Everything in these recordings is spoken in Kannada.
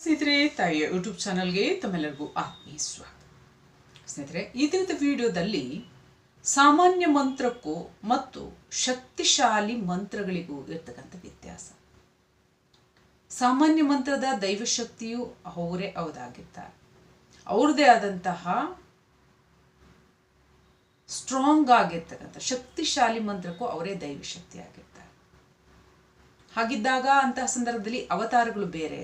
ಸ್ನೇಹಿತರೆ, ತಾಯಿಯ ಯೂಟ್ಯೂಬ್ ಚಾನಲ್ಗೆ ತಮ್ಮೆಲ್ಲರಿಗೂ ಆತ್ಮೀಯ ಸ್ವಾಗತ. ಸ್ನೇಹಿತರೆ, ಈ ದಿನದ ವಿಡಿಯೋದಲ್ಲಿ ಸಾಮಾನ್ಯ ಮಂತ್ರಕ್ಕೂ ಮತ್ತು ಶಕ್ತಿಶಾಲಿ ಮಂತ್ರಗಳಿಗೂ ಇರ್ತಕ್ಕಂಥ ವ್ಯತ್ಯಾಸ. ಸಾಮಾನ್ಯ ಮಂತ್ರದ ದೈವಶಕ್ತಿಯು ಅವರೇ ಅವರಾಗಿರ್ತಾರೆ. ಅವ್ರದ್ದೇ ಆದಂತಹ ಸ್ಟ್ರಾಂಗ್ ಆಗಿರ್ತಕ್ಕಂಥ, ಶಕ್ತಿಶಾಲಿ ಮಂತ್ರಕ್ಕೂ ಅವರೇ ದೈವಶಕ್ತಿ ಆಗಿರ್ತಾರೆ ಹಾಗಿದ್ದಾಗ ಅಂತಹ ಸಂದರ್ಭದಲ್ಲಿ ಅವತಾರಗಳು ಬೇರೆ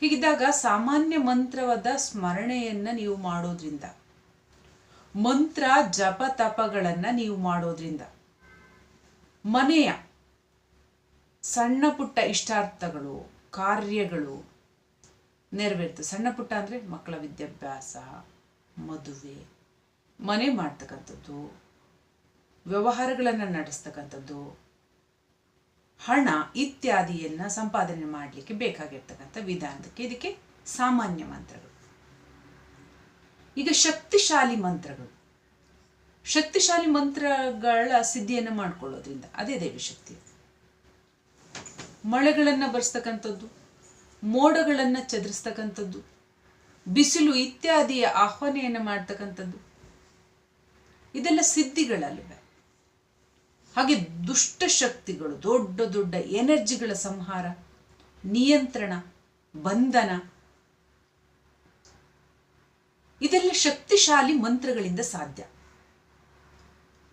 ಹೀಗಿದ್ದಾಗ ಸಾಮಾನ್ಯ ಮಂತ್ರವಾದ ಸ್ಮರಣೆಯನ್ನ ನೀವು ಮಾಡೋದ್ರಿಂದ, ಮಂತ್ರ ಜಪ ತಪಗಳನ್ನ ನೀವು ಮಾಡೋದ್ರಿಂದ, ಮನೆಯ ಸಣ್ಣ ಪುಟ್ಟ ಇಷ್ಟಾರ್ಥಗಳು, ಕಾರ್ಯಗಳು ನೆರವೇರ್ತು, ಸಣ್ಣ ಪುಟ್ಟ ಅಂದರೆ ಮಕ್ಕಳ ವಿದ್ಯಾಭ್ಯಾಸ, ಮದುವೆ, ಮನೆ ಮಾಡ್ತಕ್ಕಂಥದ್ದು, ವ್ಯವಹಾರಗಳನ್ನು ನಡೆಸ್ತಕ್ಕಂಥದ್ದು ಹಣ ಇತ್ಯಾದಿಯನ್ನು ಸಂಪಾದನೆ ಮಾಡಲಿಕ್ಕೆ ಬೇಕಾಗಿರ್ತಕ್ಕಂಥ ವಿಧಾನಕ್ಕೆ ಇದಕ್ಕೆ ಸಾಮಾನ್ಯ ಮಂತ್ರಗಳು. ಈಗ ಶಕ್ತಿಶಾಲಿ ಮಂತ್ರಗಳು. ಶಕ್ತಿಶಾಲಿ ಮಂತ್ರಗಳ ಸಿದ್ಧಿಯನ್ನು ಮಾಡ್ಕೊಳ್ಳೋದ್ರಿಂದ ಅದೇ ದೇವಿ ಶಕ್ತಿ ಮಳೆಗಳನ್ನು ಬರ್ಸ್ತಕ್ಕಂಥದ್ದು, ಮೋಡಗಳನ್ನು ಚದುರಿಸ್ತಕ್ಕಂಥದ್ದು, ಬಿಸಿಲು ಇತ್ಯಾದಿಯ ಆಹ್ವಾನೆಯನ್ನು ಮಾಡ್ತಕ್ಕಂಥದ್ದು, ಇದೆಲ್ಲ ಸಿದ್ಧಿಗಳಲ್ವೇ ಹಾಗೆ ದುಷ್ಟ ಶಕ್ತಿಗಳು, ದೊಡ್ಡ ದೊಡ್ಡ ಎನರ್ಜಿಗಳ ಸಂಹಾರ, ನಿಯಂತ್ರಣ, ಬಂಧನ, ಇದೆಲ್ಲ ಶಕ್ತಿಶಾಲಿ ಮಂತ್ರಗಳಿಂದ ಸಾಧ್ಯ.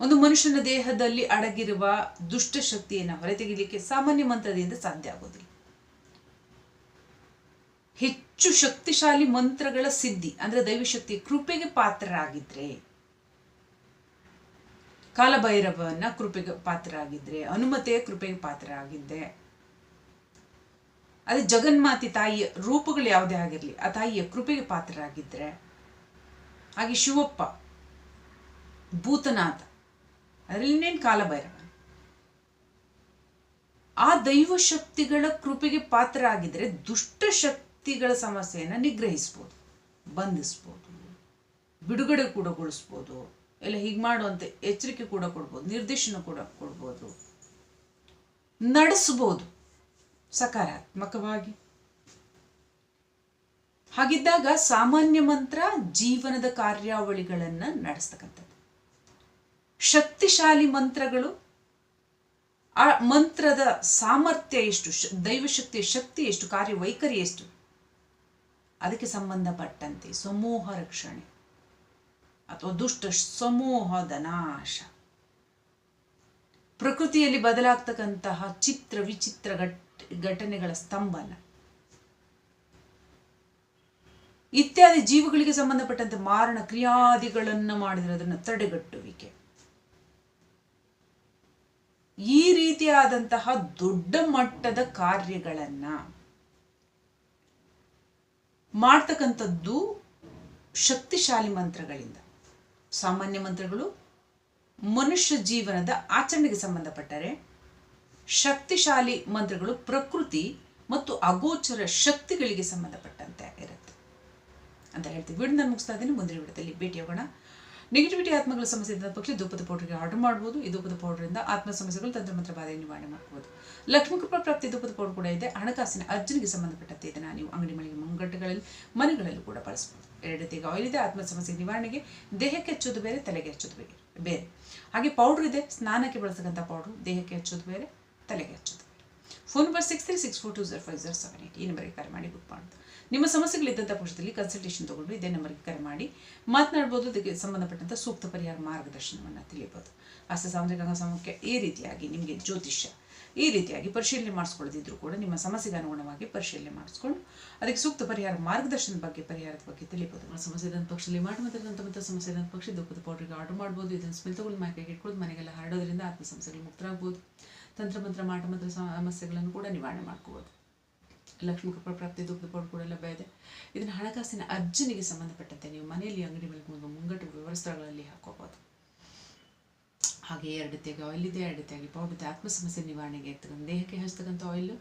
ಒಂದು ಮನುಷ್ಯನ ದೇಹದಲ್ಲಿ ಅಡಗಿರುವ ದುಷ್ಟ ಶಕ್ತಿಯನ್ನು ಹೊರತೆಗಿಲಿಕ್ಕೆ ಸಾಮಾನ್ಯ ಮಂತ್ರದಿಂದ ಸಾಧ್ಯ ಆಗೋದಿಲ್ಲ. ಹೆಚ್ಚು ಶಕ್ತಿಶಾಲಿ ಮಂತ್ರಗಳ ಸಿದ್ಧಿ, ಅಂದ್ರೆ ದೈವಶಕ್ತಿ ಕೃಪೆಗೆ ಪಾತ್ರರಾಗಿದ್ರೆ ಕಾಲಭೈರವನ್ನ ಕೃಪೆಗೆ ಪಾತ್ರರಾಗಿದ್ರೆ, ಹನುಮತೆಯ ಕೃಪೆಗೆ ಪಾತ್ರರಾಗಿದ್ದೆ. ಅದೇ ಜಗನ್ಮಾತಿ ತಾಯಿಯ ರೂಪಗಳು ಯಾವುದೇ ಆಗಿರಲಿ, ಆ ತಾಯಿಯ ಕೃಪೆಗೆ ಪಾತ್ರರಾಗಿದ್ರೆ, ಹಾಗೆ ಶಿವಪ್ಪ, ಭೂತನಾಥ, ಅದರಲ್ಲಿ ಇನ್ನೇನು ಕಾಲಭೈರವ? ಆ ದೈವ ಶಕ್ತಿಗಳ ಕೃಪೆಗೆ ಪಾತ್ರ ಆಗಿದ್ರೆ ದುಷ್ಟ ಶಕ್ತಿಗಳ ಸಮಸ್ಯೆಯನ್ನು ನಿಗ್ರಹಿಸ್ಬೋದು, ಬಂಧಿಸ್ಬೋದು, ಬಿಡುಗಡೆ ಕೂಡ ಗೊಳಿಸ್ಬೋದು. ಎಲ್ಲ ಹೀಗೆ ಮಾಡುವಂತೆ ಎಚ್ಚರಿಕೆ ಕೂಡ ಕೊಡ್ಬೋದು, ನಿರ್ದೇಶನ ಕೂಡ ಕೊಡ್ಬೋದು. ನಡೆಸ್ಬೋದು ಸಕಾರಾತ್ಮಕವಾಗಿ. ಹಾಗಿದ್ದಾಗ ಸಾಮಾನ್ಯ ಮಂತ್ರ ಜೀವನದ ಕಾರ್ಯಾವಳಿಗಳನ್ನು ನಡೆಸ್ತಕ್ಕಂಥದ್ದು. ಶಕ್ತಿಶಾಲಿ ಮಂತ್ರಗಳು, ಆ ಮಂತ್ರದ ಸಾಮರ್ಥ್ಯ ಎಷ್ಟು ದೈವಶಕ್ತಿಯ ಶಕ್ತಿ ಎಷ್ಟು, ಕಾರ್ಯವೈಖರಿ ಎಷ್ಟು, ಅದಕ್ಕೆ ಸಂಬಂಧಪಟ್ಟಂತೆ ಸಮೂಹ ರಕ್ಷಣೆ. ಅಥವಾ ದುಷ್ಟ ಸಮೂಹದ ನಾಶ ಪ್ರಕೃತಿಯಲ್ಲಿ ಬದಲಾಗ್ತಕ್ಕಂತಹ ಚಿತ್ರ ವಿಚಿತ್ರ ಘಟ್, ಘಟನೆಗಳ ಸ್ತಂಭನ. ಇತ್ಯಾದಿ ಜೀವಗಳಿಗೆ ಸಂಬಂಧಪಟ್ಟಂತೆ ಮಾರಣ ಕ್ರಿಯಾದಿಗಳನ್ನು ಮಾಡಿದರೆ ಅದನ್ನು ತಡೆಗಟ್ಟುವಿಕೆ. ಈ ರೀತಿಯಾದಂತಹ ದೊಡ್ಡ ಮಟ್ಟದ ಕಾರ್ಯಗಳನ್ನ ಮಾಡ್ತಕ್ಕಂಥದ್ದು ಶಕ್ತಿಶಾಲಿ ಮಂತ್ರಗಳಿಂದ. ಸಾಮಾನ್ಯ ಮಂತ್ರಗಳು ಮನುಷ್ಯ ಜೀವನದ ಆಚರಣೆಗೆ ಸಂಬಂಧಪಟ್ಟರೆ ಶಕ್ತಿಶಾಲಿ ಮಂತ್ರಗಳು ಪ್ರಕೃತಿ ಮತ್ತು ಅಗೋಚರ ಶಕ್ತಿಗಳಿಗೆ ಸಂಬಂಧಪಟ್ಟಂತೆ ಇರುತ್ತೆ. ಅಂತ ಹೇಳ್ತೀವಿ. ನಾನು ಮುಗಿಸ್ತಾ ಇದ್ದೀನಿ. ಮುಂದಿನ ವಿಡಿಯೋದಲ್ಲಿ ಭೇಟಿಯಾಗೋಣ. ನೆಗೆಟಿವಿಟಿ ಆತ್ಮಗಳ ಸಮಸ್ಯೆ ಇದ್ದ ಪಕ್ಷ ಧೂಪದ ಪೌಡ್ರಿಗೆ ಆರ್ಡರ್ ಮಾಡ್ಬೋದು. ಈ ಧೂಪದ ಪೌಡರಿಂದ ಆತ್ಮ ಸಮಸ್ಯೆಗಳು ತಂತ್ರಮಂತ್ರ ಬಾಧೆ ನಿವಾರಣೆ ಮಾಡ್ಬೋದು. ಲಕ್ಷ್ಮೀ ಕೃಪಾ ಪ್ರಾಪ್ತಿ ಧೂಪದ ಪೌಡರ್ ಕೂಡ ಇದೆ. ಹಣಕಾಸಿನ ಅರ್ಜುನಿಗೆ ಸಂಬಂಧಪಟ್ಟಂತೆ ಇದನ್ನು ನೀವು ಅಂಗಡಿ ಮಳಿಗೆ ಮುಂಗಟ್ಟುಗಳಲ್ಲಿ, ಮನೆಗಳಲ್ಲೂ ಕೂಡ ಬಳಸ್ಬೋದು. ಎರಡು ರೀತಿಗೆ ಆಯಿಲ್ ಇದೆ. ಆತ್ಮ ಸಮಸ್ಯೆ ನಿವಾರಣೆಗೆ ದೇಹಕ್ಕೆ ಹಚ್ಚೋದು ಬೇರೆ, ತಲೆಗೆ ಹಚ್ಚೋದು ಬೇರೆ. ಬೇರೆ. ಹಾಗೆ ಪೌಡ್ರ್ ಇದೆ. ಸ್ನಾನಕ್ಕೆ ಬಳಸತಕ್ಕಂಥ ಪೌಡ್ರು ದೇಹಕ್ಕೆ ಹಚ್ಚೋದು ಬೇರೆ, ತಲೆಗೆ ಹಚ್ಚೋದು phone number six three six four two zero five zero seven eight ಈ ನಂಬರ್ಗೆ ಕರೆ ಮಾಡಿ ಬುಕ್ ಮಾಡೋದು. ನಿಮ್ಮ ಸಮಸ್ಯೆಗಳಿದ್ದಂಥ ಪಕ್ಷದಲ್ಲಿ ಕನ್ಸಲ್ಟೇಷನ್ ತೊಗೊಂಡು ಇದೇ ನಂಬರ್ಗೆ ಕರೆ ಮಾಡಿ ಮಾತನಾಡ್ಬೋದು ಅದಕ್ಕೆ ಸಂಬಂಧಪಟ್ಟಂಥ ಸೂಕ್ತ ಪರಿಹಾರ ಮಾರ್ಗದರ್ಶನವನ್ನು ತಿಳಿಬೋದು. ಹಸ್ತ ಸಾಮುದ್ರಿಕ ಅಂಗಸಮಕ್ಕೆ ಈ ರೀತಿಯಾಗಿ ನಿಮಗೆ ಜ್ಯೋತಿಷ್ಯ, ಈ ರೀತಿಯಾಗಿ ಪರಿಶೀಲನೆ ಮಾಡಿಸ್ಕೊಳ್ಳೋದಿದ್ರು ಕೂಡ ನಿಮ್ಮ ಸಮಸ್ಯೆಗೆ ಅನುಗುಣವಾಗಿ ಪರಿಶೀಲನೆ ಮಾಡಿಸ್ಕೊಂಡು ಅದಕ್ಕೆ ಸೂಕ್ತ ಪರಿಹಾರ ಮಾರ್ಗದರ್ಶನದ ಬಗ್ಗೆ, ಪರಿಹಾರದ ಬಗ್ಗೆ ತಿಳಿಬೋದು. ಸಮಸ್ಯೆ ಪಕ್ಷದಲ್ಲಿ ಮಾಡಿ ಮಾತಾಡಿದಂಥ ಸಮಸ್ಯೆ ಇದ್ದಂಥ ಪಕ್ಷ, ದುಃಖದ ಪೌಡ್ರಿಗೆ ಆರ್ಡರ್ ಮಾಡ್ಬೋದು, ಇದನ್ನು ಸ್ಮೆಲ್ ತಗೊಳ್ಳಿ ಮೈಕೈಗೆ ಇಟ್ಕೊಳ್ಳೋದು ಮನೆಗೆಲ್ಲ ಹರಡೋದ್ರಿಂದ ಆತ್ಮ ಸಮಸ್ಯೆಗಳು ಮುಕ್ತರಾಗ್ಬೋದು. ತಂತ್ರಮಂತ್ರ ಮಾಟಮಂತ್ರ ಸಮಸ್ಯೆಗಳನ್ನು ಕೂಡ ನಿವಾರಣೆ ಮಾಡ್ಕೋಬೋದು. ಲಕ್ಷ್ಮೀ ಕೃಪಾ ಪ್ರಾಪ್ತಿ ದುಗ್ಧ ಪೌಡ್ ಕೂಡ ಲಭ್ಯ ಇದೆ. ಇದನ್ನು ಹಣಕಾಸಿನ ಅರ್ಜನಿಗೆ ಸಂಬಂಧಪಟ್ಟಂತೆ ನೀವು ಮನೆಯಲ್ಲಿ ಅಂಗಡಿ ಮೇಲೆ ಮುಂಗಟ್ಟು ವ್ಯವಸ್ಥೆಗಳಲ್ಲಿ ಹಾಕೋಬೋದು. ಹಾಗೆ ಎರಡು ರೀತಿಯಾಗಿ ಆಯಿಲ್ ಇದೆ, ಎರಡು ರೀತಿಯಾಗಿ ಪೌಡರ್ ಆತ್ಮ ಸಮಸ್ಯೆ ನಿವಾರಣೆಗೆ ಇರ್ತಕ್ಕಂಥ ದೇಹಕ್ಕೆ ಹಚ್ತಕ್ಕಂಥ ಆಯಿಲ್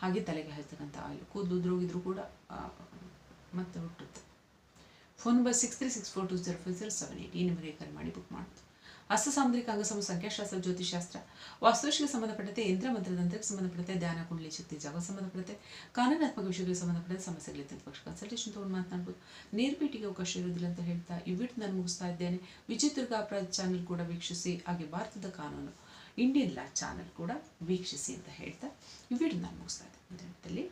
ಹಾಗೆ ತಲೆಗೆ ಹಚ್ತಕ್ಕಂಥ ಆಯಿಲ್ ಕೂದಲು ಉದ್ರೋಗಿದ್ರು ಕೂಡ ಮತ್ತೆ ಹುಟ್ಟುತ್ತೆ. Phone number six three six four two zero five zero seven eight ಈ ನಿಮಗೆ ಕರೆ ಮಾಡಿ ಬುಕ್ ಮಾಡ್ತು ಹಸ್ತ ಸಾಮುದ್ರಿಕ ಅಂಗಸಮ ಸಂಖ್ಯಾಶಾಸ್ತ್ರ ಜ್ಯೋತಿಷಾಸ್ತ್ರ ವಾಸ್ತುಶಿಗೆ ಸಂಬಂಧಪಟ್ಟಂತೆ ಯಂತ್ರ ಮಂತ್ರ ತಂತ್ರಕ್ಕೆ ಸಂಬಂಧಪಟ್ಟಂತೆ ಧ್ಯಾನ, ಕುಂಡಲಿ ಶಕ್ತಿ ಜಾಗ ಸಂಬಂಧಪಟ್ಟಂತೆ ಕಾನೂನಾತ್ಮಕ ವಿಷಯಗಳಿಗೆ ಸಂಬಂಧಪಟ್ಟಂತೆ ಸಮಸ್ಯೆಗಳಿದ್ದ ಪಕ್ಷ. ಕನ್ಸಲ್ಟೇಷನ್ ತೊಗೊಂಡು ಮಾತನಾಡ್ಬೋದು. ನೇರ ಅವಕಾಶ ಇರೋದಿಲ್ಲ ಅಂತ ಹೇಳ್ತಾ ಈ ನಾನು ಮುಗಿಸ್ತಾ ಇದ್ದೇನೆ. ವಿಜಯ್ ದುರ್ಗಾ ಅಪರಾಧ ಚಾನೆಲ್ ಕೂಡ ವೀಕ್ಷಿಸಿ, ಹಾಗೆ ಭಾರತದ ಕಾನೂನು ಇಂಡಿಯನ್ ಲಾ ಚಾನೆಲ್ ಕೂಡ ವೀಕ್ಷಿಸಿ ಅಂತ ಹೇಳ್ತಾ ಈ ವಿಡಿಯೋ ನಾನು ಮುಗಿಸ್ತಾ ಇದ್ದೇನೆ.